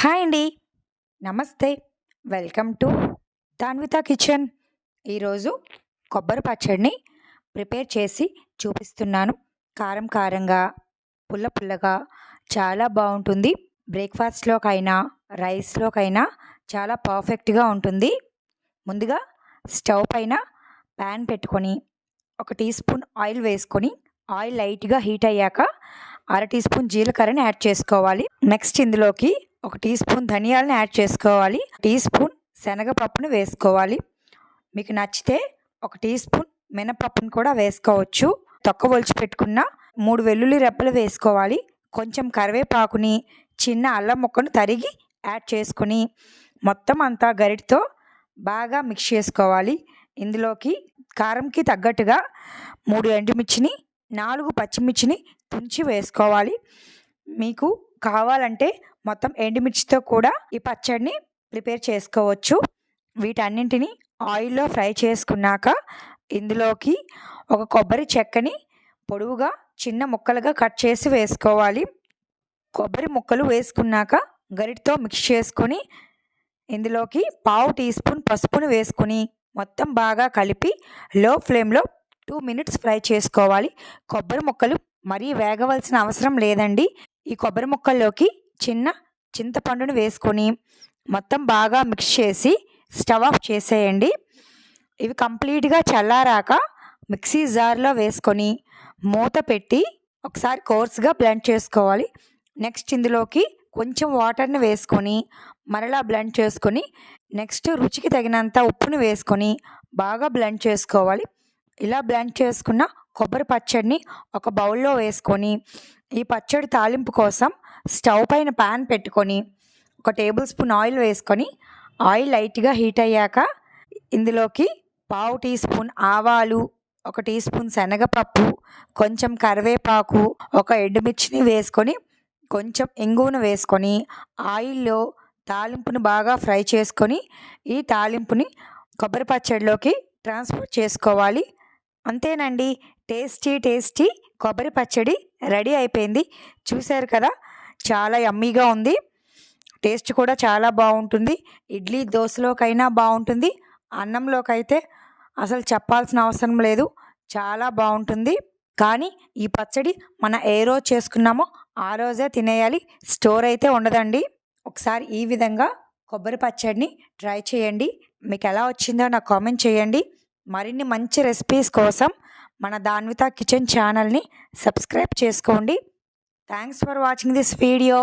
Hi అండి. నమస్తే. Welcome to Danvitha kitchen. ఈరోజు కొబ్బరి పచ్చడిని ప్రిపేర్ చేసి చూపిస్తున్నాను. కారం కారంగా పుల్ల పుల్లగా చాలా బాగుంటుంది. బ్రేక్ఫాస్ట్లోకైనా రైస్లోకైనా చాలా పర్ఫెక్ట్గా ఉంటుంది. ముందుగా స్టవ్ పైన ప్యాన్ పెట్టుకొని ఒక టీ స్పూన్ ఆయిల్ వేసుకొని ఆయిల్ లైట్గా హీట్ అయ్యాక అర టీ స్పూన్ జీలకర్రని యాడ్ చేసుకోవాలి. నెక్స్ట్ ఇందులోకి ఒక టీ స్పూన్ ధనియాలను యాడ్ చేసుకోవాలి. టీ స్పూన్ శనగపప్పును వేసుకోవాలి. మీకు నచ్చితే ఒక టీ స్పూన్ మినపప్పును కూడా వేసుకోవచ్చు. తొక్క ఒలిచి పెట్టుకున్న మూడు వెల్లుల్లి రెప్పలు వేసుకోవాలి. కొంచెం కరివేపాకుని చిన్న అల్లం ముక్కను తరిగి యాడ్ చేసుకొని మొత్తం అంతా గరిటితో బాగా మిక్స్ చేసుకోవాలి. ఇందులోకి కారంకి తగ్గట్టుగా మూడు ఎండుమిర్చిని నాలుగు పచ్చిమిర్చిని తుంచి వేసుకోవాలి. మీకు కావాలంటే మొత్తం ఎండుమిర్చితో కూడా ఈ పచ్చడిని ప్రిపేర్ చేసుకోవచ్చు. వీటన్నింటిని ఆయిల్లో ఫ్రై చేసుకున్నాక ఇందులోకి ఒక కొబ్బరి చెక్కని పొడవుగా చిన్న ముక్కలుగా కట్ చేసి వేసుకోవాలి. కొబ్బరి ముక్కలు వేసుకున్నాక గరిటితో మిక్స్ చేసుకొని ఇందులోకి పావు టీ స్పూన్ పసుపును వేసుకొని మొత్తం బాగా కలిపి లో ఫ్లేమ్లో టూ మినిట్స్ ఫ్రై చేసుకోవాలి. కొబ్బరి ముక్కలు మరీ వేగవలసిన అవసరం లేదండి. ఈ కొబ్బరి ముక్కల్లోకి చిన్న చింతపండును వేసుకొని మొత్తం బాగా మిక్స్ చేసి స్టవ్ ఆఫ్ చేసేయండి. ఇవి కంప్లీట్గా చల్లారాక మిక్సీ జార్లో వేసుకొని మూత పెట్టి ఒకసారి కోర్స్గా బ్లెండ్ చేసుకోవాలి. నెక్స్ట్ ఇందులోకి కొంచెం వాటర్ని వేసుకొని మరలా బ్లెండ్ చేసుకొని నెక్స్ట్ రుచికి తగినంత ఉప్పుని వేసుకొని బాగా బ్లెండ్ చేసుకోవాలి. ఇలా బ్లెండ్ చేసుకున్న కొబ్బరి పచ్చడిని ఒక బౌల్లో వేసుకొని ఈ పచ్చడి తాలింపు కోసం స్టవ్ పైన ప్యాన్ పెట్టుకొని ఒక టేబుల్ స్పూన్ ఆయిల్ వేసుకొని ఆయిల్ లైట్గా హీట్ అయ్యాక ఇందులోకి పావు టీ స్పూన్ ఆవాలు ఒక టీ స్పూన్ శనగపప్పు కొంచెం కరివేపాకు ఒక ఎండుమిర్చిని వేసుకొని కొంచెం ఇంగువను వేసుకొని ఆయిల్లో తాలింపుని బాగా ఫ్రై చేసుకొని ఈ తాలింపుని కొబ్బరి పచ్చడిలోకి ట్రాన్స్ఫర్ చేసుకోవాలి. అంతేనండి. టేస్టీ టేస్టీ కొబ్బరి పచ్చడి రెడీ అయిపోయింది. చూశారు కదా చాలా యమ్మీగా ఉంది. టేస్ట్ కూడా చాలా బాగుంటుంది. ఇడ్లీ దోశలోకైనా బాగుంటుంది. అన్నంలోకైతే అసలు చెప్పాల్సిన అవసరం లేదు. చాలా బాగుంటుంది. కానీ ఈ పచ్చడి మన ఏ రోజు చేసుకున్నామో ఆ రోజే తినేయాలి. స్టోర్ అయితే ఉండదండి. ఒకసారి ఈ విధంగా కొబ్బరి పచ్చడిని ట్రై చేయండి. మీకు ఎలా వచ్చిందో నాకు కామెంట్ చేయండి. మరిన్ని మంచి రెసిపీస్ కోసం మన దాన్విత కిచెన్ ఛానల్ని సబ్స్క్రైబ్ చేసుకోండి. Thanks for watching this video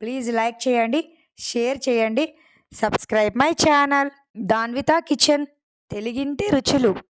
please like చేయండి షేర్ చేయండి. Subscribe my channel Danvitha kitchen తెలుగింటి రుచులు